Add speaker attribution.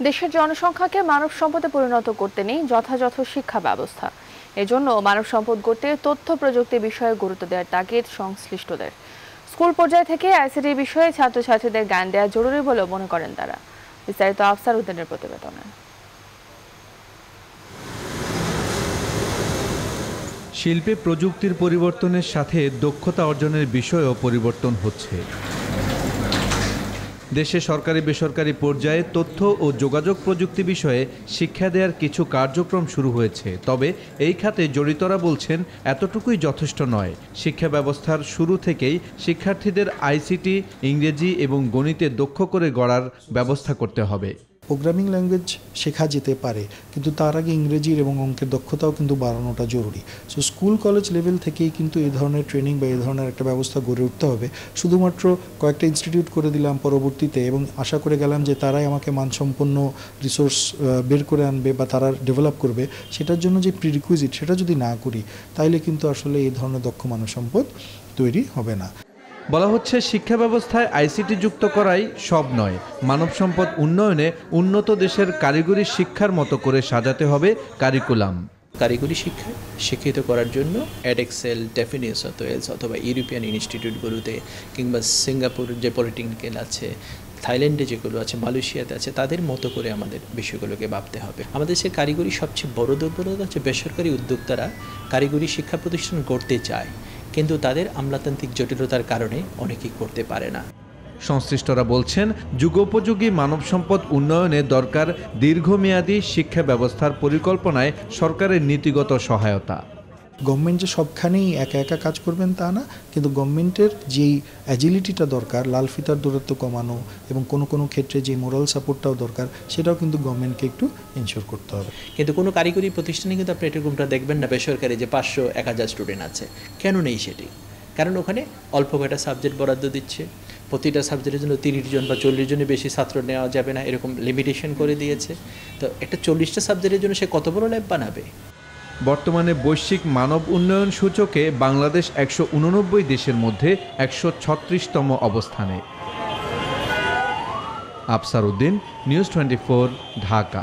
Speaker 1: দেশের জনসংখ্যাকে মানব সম্পদে পরিণত করতে নেই যথাযথ শিক্ষা ব্যবস্থা। এজন্য মানব সম্পদ গড়তে তথ্য প্রযুক্তি বিষয়ে গুরুত্ব দেওয়ার তাগিদ সংশ্লিষ্টদের। স্কুল পর্যায় থেকে আইসিটি বিষয়ে ছাত্রছাত্রীদের জ্ঞান দেওয়া জরুরি বলেও মনে করেন তারা। বিস্তারিত আফসার উদ্দিনের প্রতিবেদনে।
Speaker 2: শিল্পে প্রযুক্তির পরিবর্তনের সাথে দক্ষতা অর্জনের বিষয়েও পরিবর্তন হচ্ছে। দেশে সরকারি বেসরকারি পর্যায়ে তথ্য ও যোগাযোগ প্রযুক্তি বিষয়ে শিক্ষা দেওয়ার কিছু কার্যক্রম শুরু হয়েছে। তবে এই খাতে জড়িতরা বলছেন, এতটুকুই যথেষ্ট নয়। শিক্ষা ব্যবস্থার শুরু থেকেই শিক্ষার্থীদের আইসিটি, ইংরেজি এবং গণিতে দক্ষ করে গড়ার ব্যবস্থা করতে হবে।
Speaker 3: প্রোগ্রামিং ল্যাঙ্গুয়েজ শেখা যেতে পারে, কিন্তু তার আগে ইংরেজির এবং অঙ্কের দক্ষতাও কিন্তু বাড়ানোটা জরুরি। সো স্কুল কলেজ লেভেল থেকেই কিন্তু এই ধরনের ট্রেনিং বা এই ধরনের একটা ব্যবস্থা গড়ে উঠতে হবে। শুধুমাত্র কয়েকটা ইনস্টিটিউট করে দিলাম পরবর্তীতে এবং আশা করে গেলাম যে তারাই আমাকে মানসম্পন্ন রিসোর্স বের করে আনবে বা তারা ডেভেলপ করবে, সেটার জন্য যে প্রিরিকুইজিট সেটা যদি না করি, তাইলে কিন্তু আসলে এই ধরনের দক্ষ মানব সম্পদ তৈরি হবে না।
Speaker 2: বলা হচ্ছে, শিক্ষা ব্যবস্থায় আইসিটি যুক্ত করাই সব নয়। মানব সম্পদ উন্নয়নে উন্নত দেশের কারিগরি শিক্ষার মতো করে সাজাতে হবে কারিকুলাম।
Speaker 4: কারিগরি শিক্ষায় শিক্ষিত করার জন্য অ্যাডেক্সেল ডেফিনিউস ওয়েলস অথবা ইউরোপিয়ান ইনস্টিটিউটগুলোতে কিংবা সিঙ্গাপুর যে পলিটেকনিক্যাল আছে, থাইল্যান্ডে যেগুলো আছে, মালয়েশিয়াতে আছে, তাদের মতো করে আমাদের বিষয়গুলোকে ভাবতে হবে। আমাদের দেশের কারিগরি সবচেয়ে বড় দুর্বলতা হচ্ছে বেসরকারি উদ্যোক্তারা কারিগরি শিক্ষা প্রতিষ্ঠান গড়তে চায়। কিন্তু তাদের আমলাতান্ত্রিক জটিলতার কারণে অনেকেই করতে পারে না।
Speaker 2: সংশ্লিষ্টরা বলছেন, যুগোপযোগী মানব সম্পদ উন্নয়নে দরকার দীর্ঘমেয়াদী শিক্ষা ব্যবস্থার পরিকল্পনায় সরকারের নীতিগত সহায়তা।
Speaker 3: গভর্নমেন্ট যে সবখানেই একা একা কাজ করবেন তা না, কিন্তু গভর্নমেন্টের যেই অ্যাজিলিটিটা দরকার, লাল ফিতার দূরত্ব কমানো এবং কোনো কোনো ক্ষেত্রে যে মোরাল সাপোর্টটাও দরকার, সেটাও কিন্তু গভর্নমেন্টকে একটু ইনশিওর করতে হবে।
Speaker 4: কিন্তু কোনো কারিগরি প্রতিষ্ঠানে কিন্তু আপনি এরকমটা দেখবেন না, বেসরকারি যে পাঁচশো, এক হাজার স্টুডেন্ট আছে। কেন নেই সেটি? কারণ ওখানে অল্প কয়টা সাবজেক্ট বরাদ্দ দিচ্ছে। প্রতিটা সাবজেক্টের জন্য তিরিশ জন বা চল্লিশ জনের বেশি ছাত্র নেওয়া যাবে না, এরকম লিমিটেশন করে দিয়েছে। তো একটা চল্লিশটা সাবজেক্টের জন্য সে কত বড় ল্যাব বানাবে?
Speaker 2: বর্তমানে বৈশ্বিক মানব উন্নয়ন সূচকে বাংলাদেশ একশো উননব্বই দেশের মধ্যে একশো ছত্রিশতম অবস্থানে। Afsar Uddin, news twenty Dhaka.